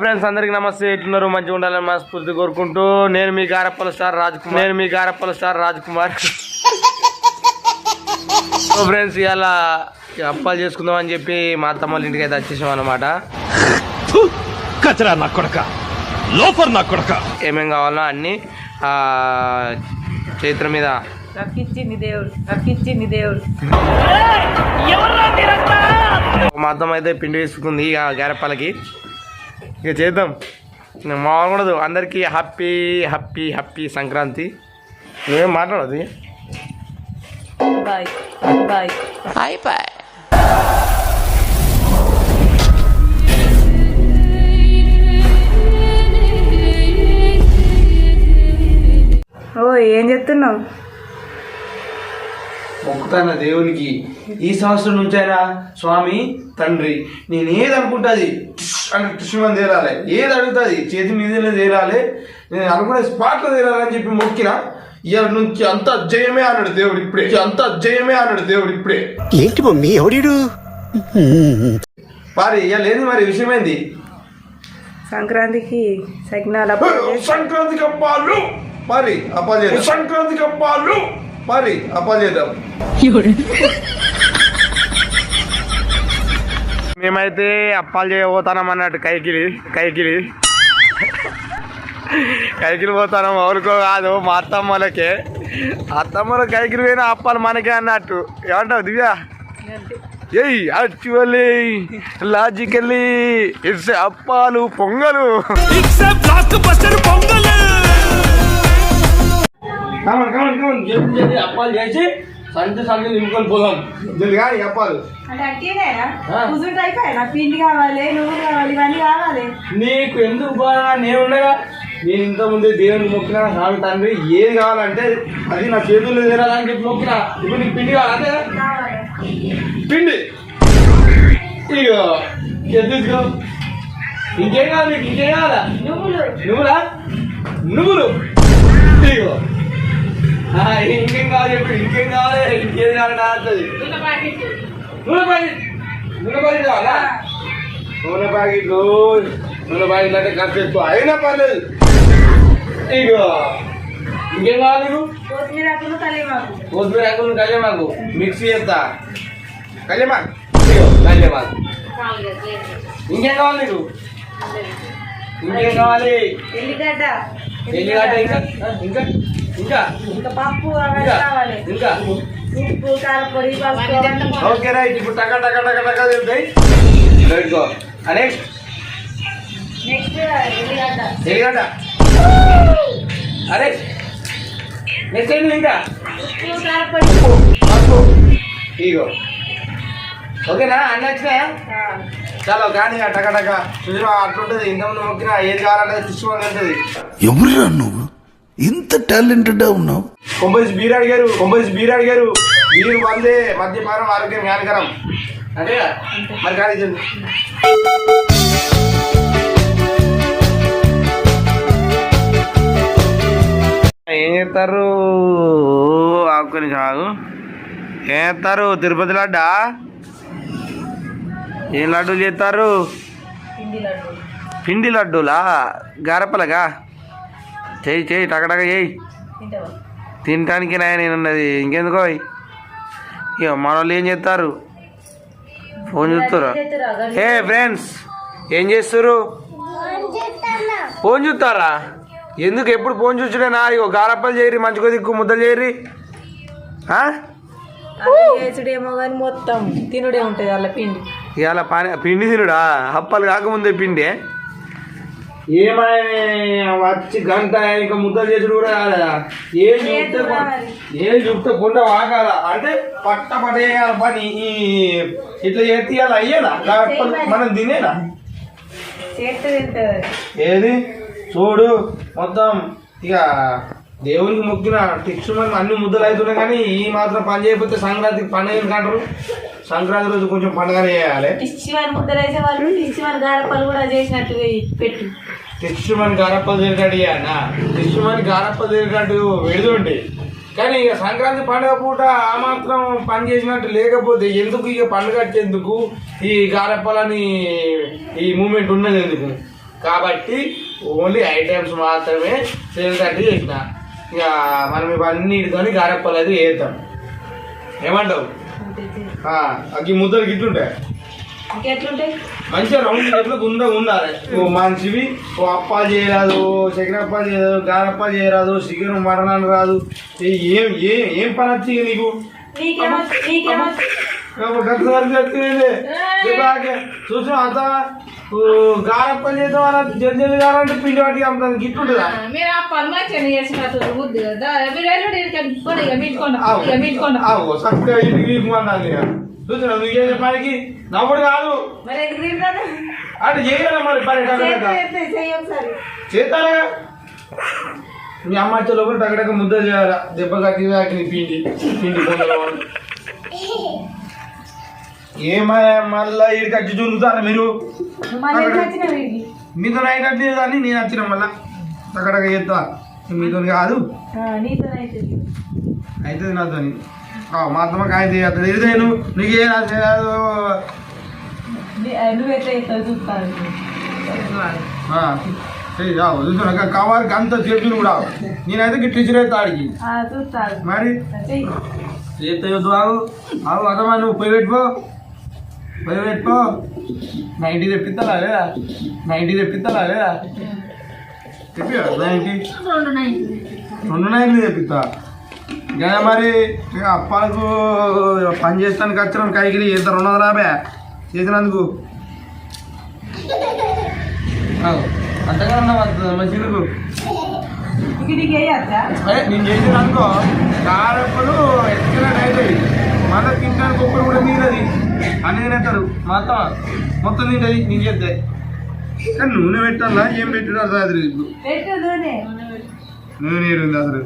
Friends అందరికి నమస్తే. ఎట్లున్నారు? మంచిగా ఉండాలని మనస్ఫూర్తి కోరుకుంటూ నేను మీ గారప్పల స్టార్ రాజ్ కుమార్ నేను మీ Garappala star Raj Kumar so friends ఇవాళ అప్పాలు చేసుకుందాం అని చెప్పి మా అత్తమ్మ వాళ్ళ ఇంటికి అయితే వచ్చేసాం అనమాట! కచరా నా కొడక లోఫర్ నా కొడక. ఏమేం కావాలో అన్ని ఆ, చైత్ర మీద. దేవుడు దేవుడు. మా అత్తమ్మ అయితే పిండి వేసుకుంది ఇక గారప్పలకి. ఇక చేద్దాం. మామూలు ఉండదు అందరికీ హ్యాపీ హ్యాపీ హ్యాపీ సంక్రాంతి. నువ్వేం మాట్లాడదు ఇక. బాయ్ బాయ్ ఓ ఏం చెప్తున్నావు మొక్కుతాన దేవునికి. ఈ సంవత్సరం నుంచైనా స్వామి తండ్రి నేను ఏది అనుకుంటుంది అంటే కృష్ణమని తేరాలి ఏది అడుగుతుంది చేతి మీదనే తేరాలి నేను అనుకునే స్పాట్లో తేరాలని చెప్పి మొక్కిన ఇవాళ నుంచి అంత జయమే అన్నాడు దేవుడు ఇప్పుడే. అంత జయమే అన్నాడు దేవుడు ఇప్పుడే. ఏంటి మమ్మీ ఎవడీడు? పారి ఇవాళ ఏంది మరి విషయం ఏంది? సంక్రాంతికి సంక్రాంతికి అప్పాలు. మరి అప్పాలు సంక్రాంతికి అప్పాలు. మరి అప్పాలు చేద్దాం మేమైతే అప్పాలు చేయబోతాం అన్నట్టు కైకిలి కైకిలి. కైకిలి పోతాం ఎవరికో కాదు మా అత్తమ్మలకే. అత్తమ్మల కైకిలి పోయినా అప్పాలు మనకే అన్నట్టు. ఏమంటావు దివ్య? ఏయ్ యాక్చువల్లీ లాజికల్లీ ఇట్స్ అప్పాలు pongal. Blockbuster Pongal. Come on come on come on జల్ది జల్ది అప్పాలు చేసి సంచి సంచి నింపుకొని పోదాం. జల్దిగా అప్పాలు. పిండి కావాలి నువ్వు కావాలి ఇవన్నీ కావాలి. నీకు ఎందుకు బాగా నేను ఉండగా నేను ఇంత ముందే దేవుని మొక్కినా స్వామి తండ్రి ఏది కావాలంటే అది నా చేతుల్లో తీరాలని చెప్పి మొక్కినా. ఇప్పుడు నీకు పిండి కావాలంటే కావాలి. పిండి. ఇక ఎద్దుకో ఇంకేం కావాలి నీకు? ఇంకేం కావాలా? నువ్వులు. నువ్వులా? నువ్వులు. ఇగో. ఇంకేం కావాలి చెప్పు ఇంకేం కావాలి? ఇంకేం కావాలి అంటది నూనె ప్యాకెట్. నూనె ప్యాకెట్. కావాలా? నూనె ప్యాకెట్లు నూనె ప్యాకెట్లు అంటే ఖర్చు ఎక్కువ. అయినా పర్లేదు. ఇగో ఇంకేం కావాలి నీకు? కొత్తిమీర ఆకులు కళ్యామాకు. మిక్సీ చేస్తా. కళ్యామాకు. కళ్యామాకు. ఇంకేం కావాలి నీకు? ఇంకేం కావాలి? ఎల్లిగడ్డ. ఎల్లిగడ్డ ఇంకా? ఇంకా? ఇంకా. ఇంకా పప్పు ఇంకా. కావాలి. ఇంకా. ఉప్పు కారపొడి పసుపు ఓకే రైట్. ఇప్పుడు టక టక టక టక వెళ్తాయి రైట్ గో నెక్స్ట్ ఎల్లిగడ్డ. అరే నెక్స్ట్ ఏంటి ఇంకా? ఉప్పు కారపొడి పసుపు ఇగో. ఓకేనా? అన్నీ వచ్చినాయా. చాలా కానీ టక టక. చూసినా అట్లుంటుంది. ఇంతకుముందు మొక్కినా ఏది కావాలంటే తీసుకోవాలి ఉంటుంది ఎవరురా నువ్వు? ఇంత టాలెంటెడ్ ఉన్నావు? కొంపల్సి బీర్ అడిగారు కొంపల్సి బీర్ అడిగారు బీర్ వందే మద్యపానం ఆరోగ్యం అంటే మరి. ఏం చేస్తారు? ఆకుని సాగు ఏం చేస్తారు? తిరుపతి లడ్డా? ఏం లడ్డూలు చేస్తారు? పిండి లడ్డు పిండి లడ్డూలా? గారప్పలగా చేయి చేయి టకటక చేయి తినటానికి నాయ నేను ఉన్నది ఇంకెందుకో ఇక మన వాళ్ళు ఏం చేస్తారు ఫోన్ చూస్తారా ఏ ఫ్రెండ్స్ ఏం చేస్తారు ఫోన్ చూస్తారా ఎందుకు ఎప్పుడు ఫోన్ చూసుడేనా ఇగో గారప్పలు చేయరి మంచిగా దిక్కు ముద్దలు చేయరి కానీ మొత్తం తినుడే ఉంటుంది అలా పిండి. ఇవాళ పాని పిండి తినుడా? అప్పలు కాకముందే పిండి? ఏమైనా వచ్చి గంట ఇంకా ముద్దలు చేసుడు కూడా కాదా ఏం చూస్తే కొ- ఏం చూస్తే కొండ వాకాల అంటే పట్ట పట్టేయాలి పని ఇట్లా ఇవాళ అయ్యేనా? అప్పలు మనం తినేనా? ఏది? చూడు మొత్తం ఇక దేవునికి మొక్కిన టిక్స్ మనం అన్ని ముద్దలు అవుతున్నాయి కానీ ఈ మాత్రం పని చేయకపోతే సంక్రాంతికి పండుగ ఎందుకు అంటారు? సంక్రాంతి రోజు కొంచెం పండుగనే చేయాలి. ముద్దలు వేసే వాళ్ళు కూడా చేసినట్టు పెట్టు. టెక్స్టుమని గారప్ప తిరిగాడు అన్న టెక్స్టుమని గారప్ప తిరిగాడు వెడుతుంటే కానీ ఇక సంక్రాంతి పండుగ పూట ఆ మాత్రం పని చేసినట్టు లేకపోతే ఎందుకు ఇక పండుగ వచ్చేందుకు ఈ గారప్పలని ఈ మూమెంట్ ఉన్నది ఎందుకు? కాబట్టి ఓన్లీ ఐటమ్స్ మాత్రమే థర్టీ చేసిన. ఇక మనం ఇవన్నీ ఇటుకొని గారెప్పలు అయితే వేద్దాం ఏమంటావు అగ్గి ముద్దలు గిట్లుంటాయి? మంచిగా రౌండ్ చేతిలో గుంద ఉండాలి ఓ మంచివి. ఓ అప్పాలు చేయరాదు చక్కెరప్పాలు చేయరాదు గారప్పాలు చేయరాదు చికెన్ మటన్ అని రాదు. ఏ- ఏం ఏం పని వచ్చి నీకు? చూసిన అంత? గారప్పని చేద్దాం అలా జల్జల్లి కావాలంటే పిండి వాటికి అమ్ముతాను గిట్లుంటుందా మీరు ఆ పని మంచిగా చేసినట్టు బుద్ధి కదా. మీరు వెళ్ళండి చూసినా నువ్వు చేసే పనికి నవ్వుడు కాదు. అంటే చేయాలి మరి పని చేస్తారా మీ అమ్మ వచ్చే లోపల టగటక ముద్ద చేయాలా? దెబ్బ కట్టి నీ పిండి. పిండి ఏమయ్యా మళ్ళా ఇక్కడికి వచ్చి చూడుతారా మీరు? మీతో నైట్ అంటే కానీ నేను వచ్చిన మళ్ళా. టగటక చేస్తా. మీతో కాదు. అయితే నాతో మా అత్తమ్మకి ఆయన చేస్తాడు ఇదేను నీకు ఏ రాదు. చూస్తున్నా. కవర్కి అంత చేతులు కూడా నేనైతే గిట్ల ఇచ్చిరైతే ఆడికి మరి? చేస్తే ఆగు. ఆగు అదమ్మా నువ్వు పోయి పెట్టుకో. పోయి పెట్టుకో. నైంటీ తెప్పిస్తారా లేదా? నైంటీ తెప్పిస్తారా లేదా? తెప్పి నైంటీ రెండు నైన్లు తెప్పిస్తా. ఇంకా మరి అప్పాలకు పని చేస్తానికి వచ్చిన కైకిలి ఎంత రెండు వందల యాభై చేసినందుకు? వేయచ్చా అదే నేను చేసిన అనుకో కారప్పలు ఎక్సలెంట్ అవుతాయి మళ్ళీ తినడానికి ఒక్కరు కూడా మిగిలది. అని తినేస్తారు. మొత్తం మొత్తం తింటది నేను చేస్తే కానీ నూనె పెట్టాలా? ఏం పెట్టాడు. పెట్టు నూనె. ఏడుంది అసలు.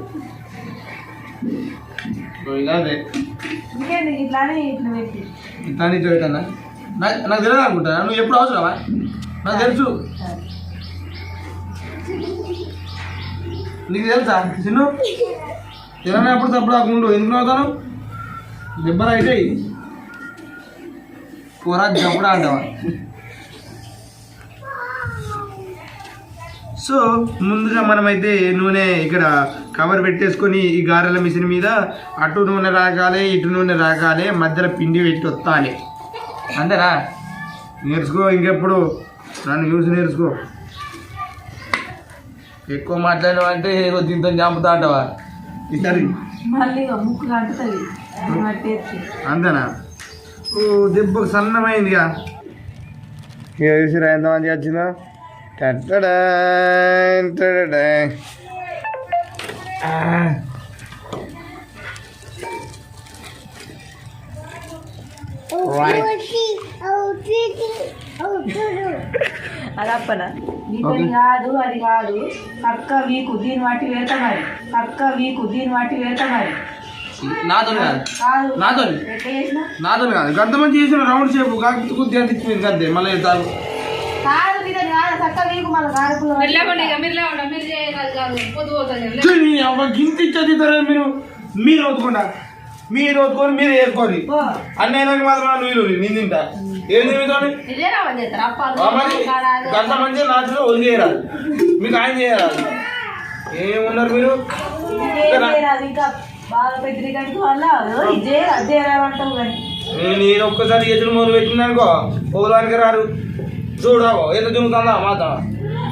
అదే. ఇట్లానే ఇట్లా నాకు నాకు తెలియదు అనుకుంటా. నువ్వు ఎప్పుడు అవసరమా? నాకు తెలుసు. నీకు తెలుసా? చిన్ను? తినని ఎప్పుడు తప్పుడు కాకుండా ఎందుకు అవుతాను దెబ్బలు అయితే కూర జప్పుడు అంటావా సో ముందుగా మనమైతే నూనె ఇక్కడ కవర్ పెట్టేసుకొని ఈ గారెల మిషన్ మీద అటు నూనె రాగాలి ఇటు నూనె రాగాలి మధ్యలో పిండి పెట్టి వత్తాలి అంతేనా? నేర్చుకో ఇంకెప్పుడు? నన్ను చూసి నేర్చుకో. ఎక్కువ మాట్లాడడం అంటే ఏదో దీంతో చంపుతా అంటావా? అంతేనా? ఓ దెబ్బకు సన్నమైందిగా. ఇక చూసిరా ఎంత మంది వచ్చిందో? టట్టడాన్, టట్టడాన్. ఆ. Right. అది అప్పనా నీతోని కాదు అది కాదు. పక్క వీకు దీని వాటి వెళ్తా మరి. పక్క వీకు దీని వాటి వెళ్తా మరి. నాతో కాదు. నాతో నాతో కాదు. గంత మంది చేసిన రౌండ్ షేప్ కాకపోతే కొద్దిగా తిప్పింది అంతే మళ్ళీ కాదు. మీరు మీరు లేకుండా మీరు చేయగలరు కాదు. పొద్దు పోతుంది ఛీ, నీ అవ్వ గింత ఇచ్చేది ఇద్దరు మీరు. వేసుకోరు అన్నయ్యకి మాత్రం నువ్వు నేను తింటా. ఏం. గంట మంచిగా నాచులో వదిలేయరాదు. మీకు ఆయన చేయరాదు. ఏమున్నారు మీరు? చేయరాదు నేను ఒక్కసారి ఎదురు మొదలు పెట్టిందనుకో పోదానికి రారు. చూడవో ఎంత తిరుగుతుందా మాత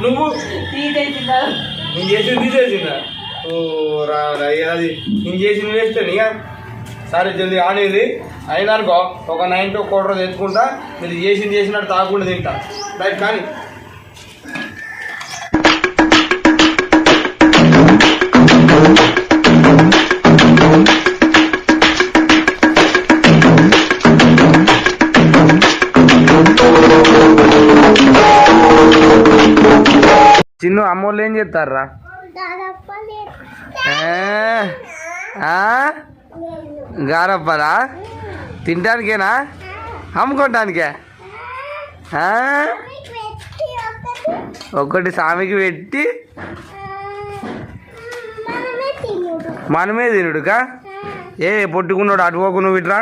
నువ్వు? నేను చేసింది తీసేసిందా? ఓ అది? నేను చేసింది వేస్తే ఇక? సరే జల్దీ ఆనేది అయిననుకో ఒక నైన్ టు క్వార్టర్ తెచ్చుకుంటా మీరు చేసింది చేసినట్టు తాగకుండా తింటా. రైట్ కానీ. చిన్న అమ్మోళ్ళు ఏం చేస్తారా గారప్పరా తినడానికేనా అమ్ముకోవటానికే? ఒకటి సామికి పెట్టి మనమే తినుడుకా ఏ పొట్టుకున్నాడు అటుపోకు నువ్వు ఇట్రా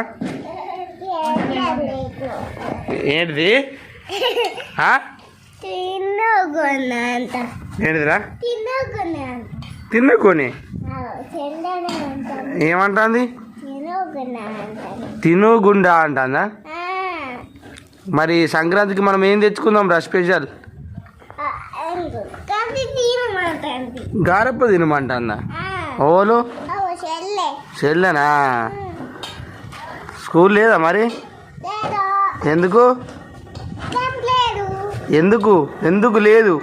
ఏంటిది ఏంటిదిరా? అంట. తిన్నకోని ఏమంటుంది? తినగొన్న అంటాను. తిను గుండా అంటుందా మరి సంక్రాంతికి మనం ఏం తెచ్చుకుందాం రా స్పెషల్? గారెప్ప తినమంటుందా? ఓలు? చెల్లెనా స్కూల్ లేదా మరి? ఎందుకు? ఎందుకు? ఎందుకు లేదు?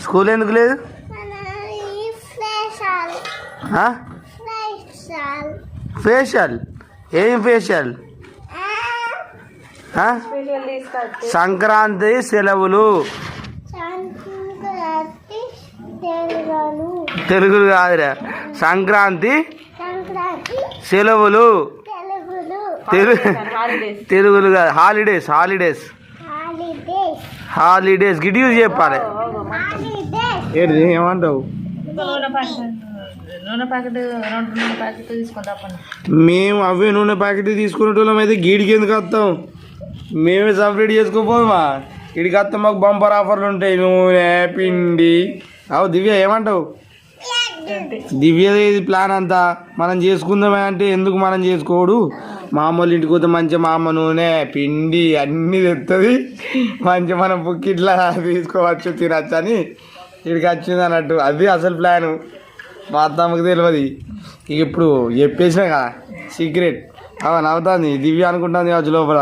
స్కూల్ ఎందుకు లేదు? ఫేషియల్. ఏం ఫేషియల్? సంక్రాంతి సెలవులు. తెలుగు కాదురా. సంక్రాంతి సెలవులు. తెలుగు హాలిడేస్ తెలుగులు కాదు హాలిడేస్ హాలిడేస్ హాలిడేస్ హాలిడేస్ గిట్ యూజ్ చెప్పాలి. ఏంటి ఏమంటావు? ప్యాకెట్ రెండు నూనె ప్యాకెట్ తీసుకుందాం మేము అవే నూనె ప్యాకెట్ తీసుకునేటోళ్ళం అయితే గీడికి ఎందుకు వస్తాం? మేమే సపరేట్ చేసుకోపోమా ఇడికి వస్తే మాకు బంపర్ ఆఫర్లు ఉంటాయి నూనె పిండి. అవు దివ్య ఏమంటావు? దివ్యదే ఇది ప్లాన్ అంతా? మనం చేసుకుందామే అంటే ఎందుకు మనం చేసుకోడు? మా అమ్మోళ్ళ ఇంటికి పోతే మంచి మా అమ్మ నూనె పిండి అన్నీ తెస్తుంది మంచిగా మనం బుక్ ఇట్లా తీసుకోవచ్చు తినచ్చు అని ఇక్కడికి వచ్చింది అన్నట్టు. అది అసలు ప్లాను. మా అత్తమ్మకి తెలియదు ఇక ఇప్పుడు చెప్పేసినా కదా సీక్రెట్ అవ నవ్వుతుంది. దివ్య అనుకుంటుంది కావచ్చు లోపల.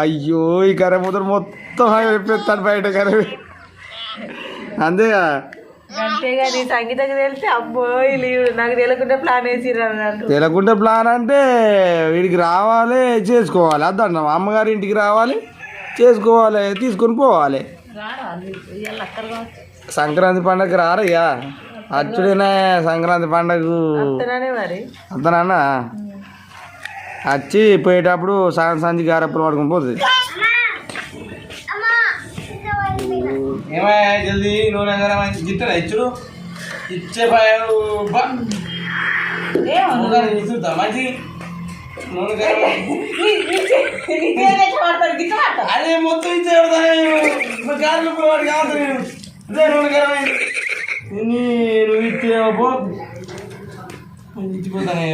అయ్యో ఈ కర్ర మొత్తం చెప్పేస్తాడు బయట కర్రీ అంతేగా? అంతేగా నీ సంగీతకి తెలిస్తే అబ్బో నాకు తెలియకుండా ప్లాన్ అన్నట్టు తెలకుంటే ప్లాన్ అంటే వీడికి రావాలి చేసుకోవాలి. అద్దన్న అమ్మగారి ఇంటికి రావాలి చేసుకోవాలి తీసుకొని పోవాలి. సంక్రాంతి పండగకి రారయ్యా అచ్చుడేనా సంక్రాంతి మరి. అంతనన్నా వచ్చి పోయేటప్పుడు సాయం సంచి గారప్పలు పడుకొని పోతుంది అమ్మా ఇంకా వండిన ఏమయ్యా జల్దీ నూనె గరం గిట్టరా ఇచ్చుడు ఇచ్చే ఇచ్చుతా మంచి నూనె గరం అదే మొత్తం ఇచ్చేవాడు గారెలు వాడు కాదు ఇదే నూనె గరం నువ్వు ఇచ్చేవో పో ఇచ్చిపోతానే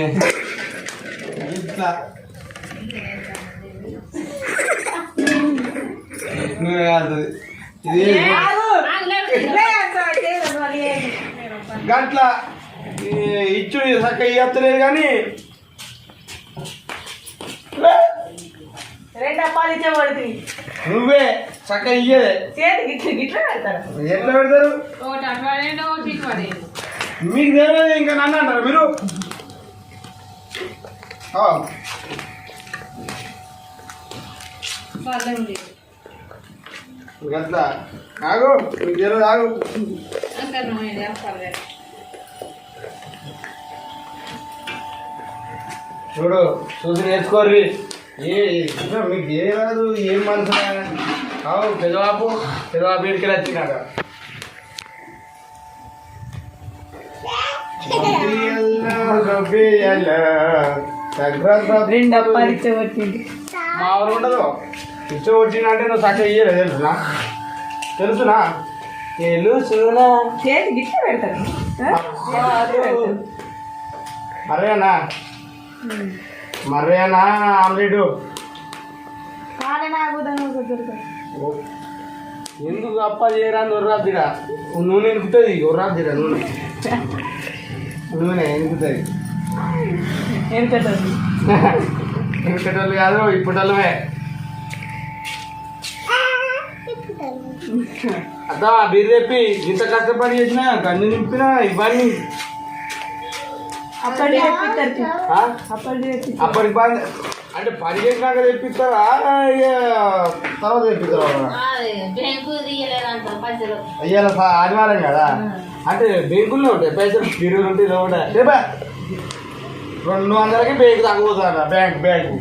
ఇట్లా నూనె ఇది గట్ల ఇచ్చు చక్క ఇవ్వలేదు కానీ. రెండు అప్పాలు ఇచ్చేవాడికి నువ్వే చక్క ఇయ్యదే ఎట్లా పెడతారు? మీకు తెలియదు ఇంకా నన్ను అంటారు మీరు. ఆ, గట్ల. ఆగు తెలియదు ఆగు. చూడు చూసి నేర్చుకోర్రి. ఏ మీకు ఏ రాదు ఏం మనసు అవు పెదవాపు పెదవాపు ఇడికి వచ్చినాక మా ఊరు ఉండదు. ఇచ్చే వచ్చిందంటే నువ్వు సక్క ఇయ్యలేదు తెలుసునా? తెలుసునా? చేతి. మర్రేనా మర్రేనా ఆమ్లెట్ ఎందుకు అప్ప చేయరా ఉర్రాద్దిరా నూనె ఎనుకుతుంది ఉర్రాద్దిరా నూనె. నూనె ఎనుకుతుంది ఎనుకటోళ్ళు కాదు ఇప్పటోళ్ళమే. అద్దా బీరు తెప్పి ఇంత కష్టపడి చేసిన గన్ను నింపినా ఇవన్నీ అప్పటి బాగా అంటే పని చేసినాక తెప్పిస్తారా? తర్వాత తెప్పిస్తారా? అయ్యాల ఆదివారం కదా? అంటే బేంకుల్లో ఉంటాయి పైసలు తిరుగులు ఉంటాయి ఉంటాయి రేపా? రెండు వందలకి bank తగ్గిపోతారా bank bank.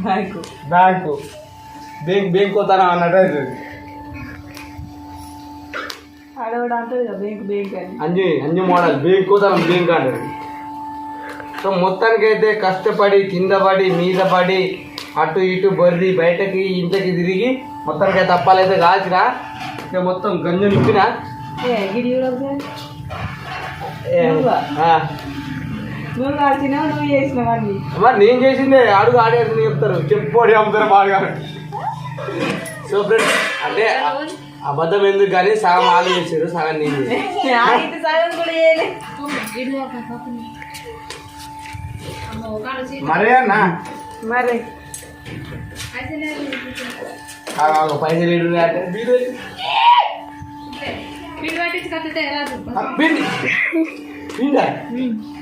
Bank. Bank. Bank bank పోతారా అన్నట్టు అవుతుంది. అంజి అంజి మోడల్ బేంక్ పోతాను బేంక్ అంటారు సో మొత్తానికైతే కష్టపడి కింద పడి మీద పడి అటు ఇటు బొర్రి బయటకి ఇంట్లోకి తిరిగి మొత్తానికి అయితే అప్పాలు అయితే కాల్చిన ఇక మొత్తం గంజు నువ్వా? కాల్చినావు నువ్వు చేసినావు అన్ని. మరి నేను చేసిందే అడుగు ఆడేది చెప్తారు. చెప్పుకోడి అమ్ముతారు బాగా సో ఫ్రెండ్స్ అంటే అబద్ధం ఎందుకు కానీ సగం ఆలు చేసారు సగం నేను. మరే అన్న. మరి. పైసలు ఏడు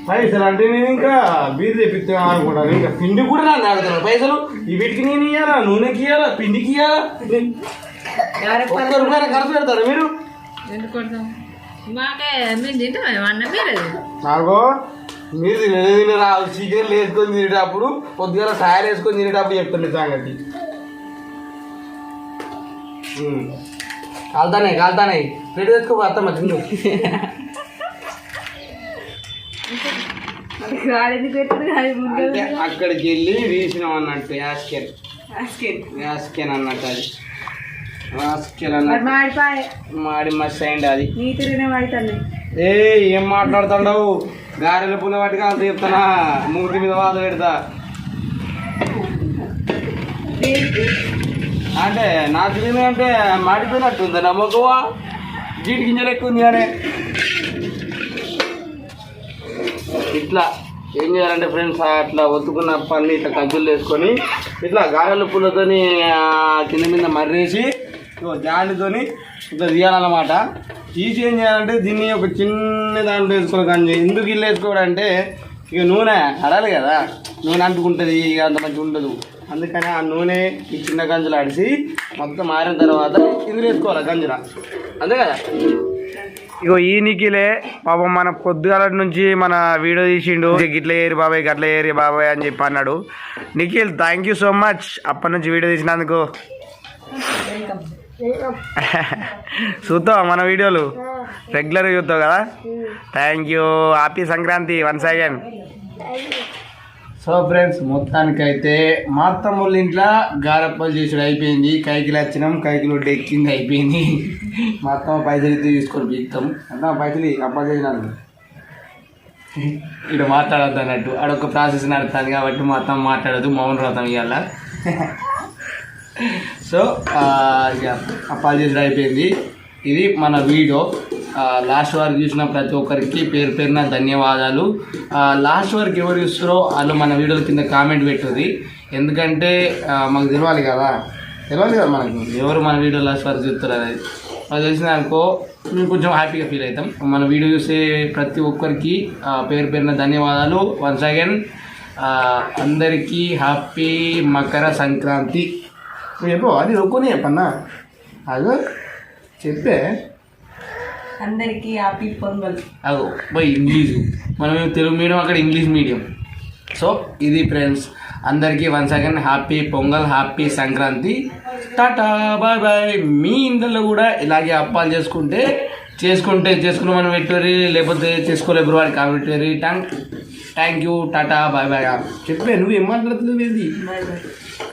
పైసలు అంటే నేను ఇంకా బీరు తెప్పిస్తాం అనుకుంటాను ఇంకా పిండి కూడా నన్ను అడుగుతున్నాను పైసలు ఈ వీటికి నేను ఇయ్యాలా? నూనెకి ఇయ్యాలా? పిండికి ఇయ్యాలా? ఒక్క రూపాయలు ఖర్చు పెడతారు మీరు? ఎందుకు కొడతాం? మాకే మేము తింటాం అన్న మీరే నాకు మీరు తినే తినరా చికెన్ వేసుకొని తినేటప్పుడు పొద్దుగా సాయలు వేసుకొని తినేటప్పుడు చెప్తుండే సంగతి. కాలుతానే కాలుతానే. ప్లేట్ తెచ్చుకో అత్తమ్మ తిండు అక్కడికి వెళ్ళి తీసినాం అన్నట్టు యాస్కెన్. యాస్కెన్ అన్నట్టు అది యాస్కెన్ మరి అన్నట్టు మాడిపాయ మాడి మస్త్ అయింది అది. నీ ఏ ఏం మాట్లాడుతున్నావు గారెల పుల్ల పట్టుకు అంత చెప్తానా మూతి మీద వాత పెడతా. అంటే నాకు తెలియదు అంటే మాడిపోయినట్టు ఉంది? నమ్మకవా జీడి గింజలు ఎక్కువ ఉంది అనే ఇట్లా ఏం చేయాలంటే ఫ్రెండ్స్ అట్లా ఒత్తుకున్న పని ఇట్లా కంచులు వేసుకొని ఇట్లా గారెల పుల్లతోని ఆ, కింద మీద మర్రేసి ఇగో జాలితోని ఇట్లా తీయాలన్నమాట. తీసి ఏం చేయాలంటే దీన్ని ఒక చిన్న దాంట్లో వేసుకోవాలి కానీ ఎందుకు ఇల్లు వేసుకోవడం అంటే ఇక నూనె అడాలి కదా. నూనె అంటుకుంటుంది ఇక అంత మంచిగా ఉండదు. అందుకని ఆ నూనె ఈ చిన్న గంజులు ఆడిసి మొత్తం ఆరిన తర్వాత ఇందులో వేసుకోవాలి గంజుల. అంతే కదా? ఇగో ఈ నిఖిలే పాపం మన పొద్దుగాల నుంచి మన వీడియో తీసిండు. గిట్ల ఏరి బాబాయ్ గట్ల ఏరి బాబాయ్ అని చెప్పి అన్నాడు. Nikhil thank you so much అప్పటి నుంచి వీడియో తీసినందుకు. చూద్దాం మన వీడియోలు. రెగ్యులర్గా చూద్దాం కదా. Thank you happy Sankranti one again so friends మొత్తానికైతే మా తమ్ముళ్ళ ఇంట్లో గారప్పలు చేసుడు అయిపోయింది. కైకిలు వచ్చినాం కైకిలు డెక్కింది ఎక్కింది అయిపోయింది. మా అత్తమ్మ పైసలు ఇస్తే తీసుకొని బీక్తాం అంటే పైసలు అప్పలు చేసినాను ఇక్కడ మాట్లాడద్దు అన్నట్టు. అడొక ప్రాసెస్ నడుతుంది కాబట్టి మా అత్తమ్మ మాట్లాడదు మౌన వ్రతం ఇవాళ సో ఆ, ఇక అప్పాలు అయిపోయింది ఇది మన వీడియో. లాస్ట్ వరకు చూసిన ప్రతి ఒక్కరికి పేరు పేరున ధన్యవాదాలు. లాస్ట్ వరకు ఎవరు చూస్తారో వాళ్ళు మన వీడియోల కింద కామెంట్ పెట్టుది ఎందుకంటే మాకు తెలియాలి కదా. తెలియాలి కదా మనకు. ఎవరు మన వీడియో లాస్ట్ వరకు చూస్తారు అనేది. అది తెలిసిన అనుకో మేము కొంచెం హ్యాపీగా ఫీల్ అవుతాం. మన వీడియో చూసే ప్రతి ఒక్కరికి పేరు పేరున ధన్యవాదాలు. వన్స్ అగైన్ అందరికీ హ్యాపీ మకర సంక్రాంతి. నువ్వు చెప్పు అది ఒక్కనే చెప్పన్నా. అదో చెప్పే. అందరికీ హ్యాపీ పొంగల్. అదో పోయి ఇంగ్లీషు. మనం తెలుగు మీడియం అక్కడ ఇంగ్లీష్ మీడియం. సో ఇది ఫ్రెండ్స్ అందరికీ once again happy Pongal happy Sankranti. Tata bye bye. మీ ఇంట్లో కూడా ఇలాగే అప్పాలు చేసుకుంటే చేసుకుంటే చేసుకున్నామని పెట్టుకోరి లేకపోతే చేసుకోలేదు బ్రో అని comment పెట్టుకోరి thank thank you tata bye bye. చెప్పే నువ్వు ఏం మాట్లాడుతున్నావు బాయ్.